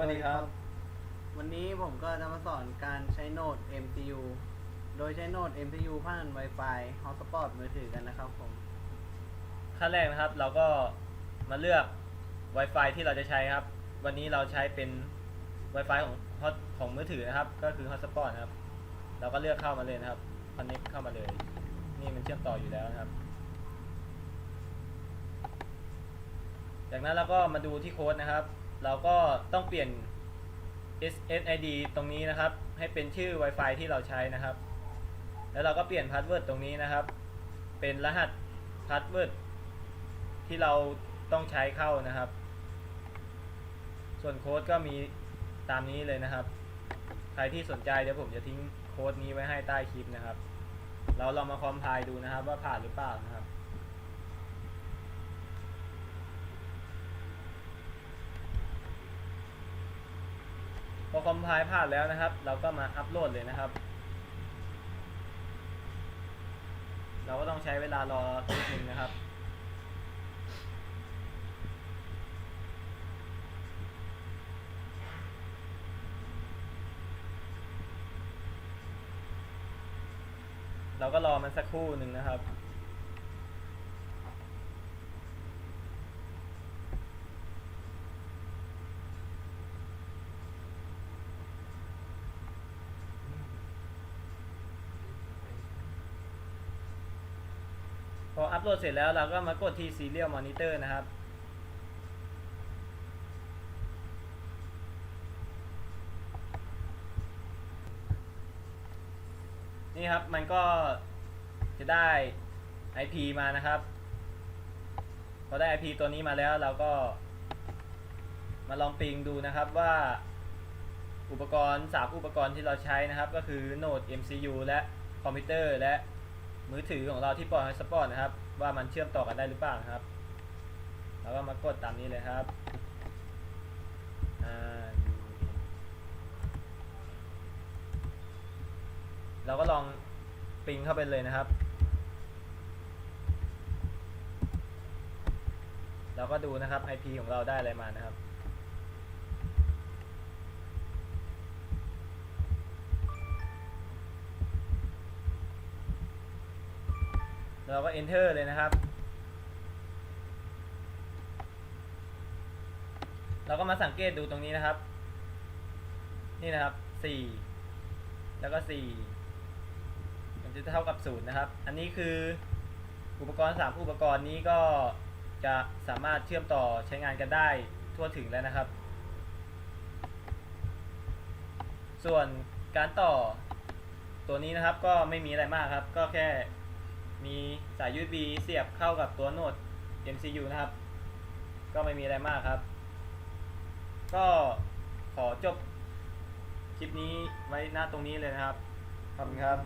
วัสดีครับ วันนี้ผมก็จะมาสอนการใช้โหนด MCU โดยใช้โหนด MCU ผ่าน Wi-Fi Hotspot มือถือกันนะครับผม ขั้นแรกนะครับเราก็มาเลือก Wi-Fi ที่เราจะใช้ครับ วันนี้เราใช้เป็น Wi-Fi ของ hot ของมือถือนะครับ ก็คือ Hotspot นะครับ เราก็เลือกเข้ามาเลยนะครับ connect เข้ามาเลย นี่มันเชื่อมต่ออยู่แล้วนะครับ จากนั้นเราก็มาดูที่โค้ดนะครับ เราก็ต้องเปลี่ยน SSID ตรงนี้นะครับ ให้เป็นชื่อ Wi-Fi ที่เราใช้นะครับ แล้วเราก็เปลี่ยนพาสเวิร์ดตรงนี้นะครับ เป็นรหัสพาสเวิร์ดที่เราต้องใช้เข้านะครับ ส่วนโค้ดก็มีตามนี้เลยนะครับ ใครที่สนใจเดี๋ยวผมจะทิ้งโค้ดนี้ไว้ให้ใต้คลิปนะครับ เราลองมาคอมไพล์ดูนะครับ ว่าผ่านหรือเปล่านะครับ อคอมไพล์ผ่านแล้วนะครับ เราก็มาอัปโหลดเลยนะครับ เราก็ต้องใช้เวลารอนิดนึงนะครับเราก็รอมันสักครู่หนึ่งนะครับ พออัปโหลดเสร็จแล้วเราก็มากดที่ Serial Monitor นะครับ นี่ครับมันก็จะได้ IP มานะครับ พอได้ IP ตัวนี้มาแล้วเราก็มาลองปิงดูนะครับว่าอุปกรณ์3อุปกรณ์ที่เราใช้นะครับ ก็คือโหนด MCU และคอมพิวเตอร์และ มือถือของเราที่ปล่อยให้สปอร์ตนะครับ ว่ามันเชื่อมต่อกันได้หรือเปล่านะครับเราก็มากดตามนี้เลยครับเราก็ลองปิงเข้าไปเลยนะครับ เราก็ดูนะครับ IP ของเราได้อะไรมานะครับ เราก็ enter เลยนะครับ เราก็มาสังเกตดูตรงนี้นะครับ นี่นะครับ 4 แล้วก็ 4 มันจะเท่ากับ 0 นะครับ อันนี้คืออุปกรณ์ 3 อุปกรณ์นี้ก็จะสามารถเชื่อมต่อใช้งานกันได้ทั่วถึงแล้วนะครับ ส่วนการต่อตัวนี้นะครับก็ไม่มีอะไรมากครับ ก็แค่ มีสาย USB เสียบเข้ากับตัวโน้ต MCU นะครับ ก็ไม่มีอะไรมากครับ ก็ขอจบคลิปนี้ไว้หน้าตรงนี้เลยนะครับ ขอบคุณครับ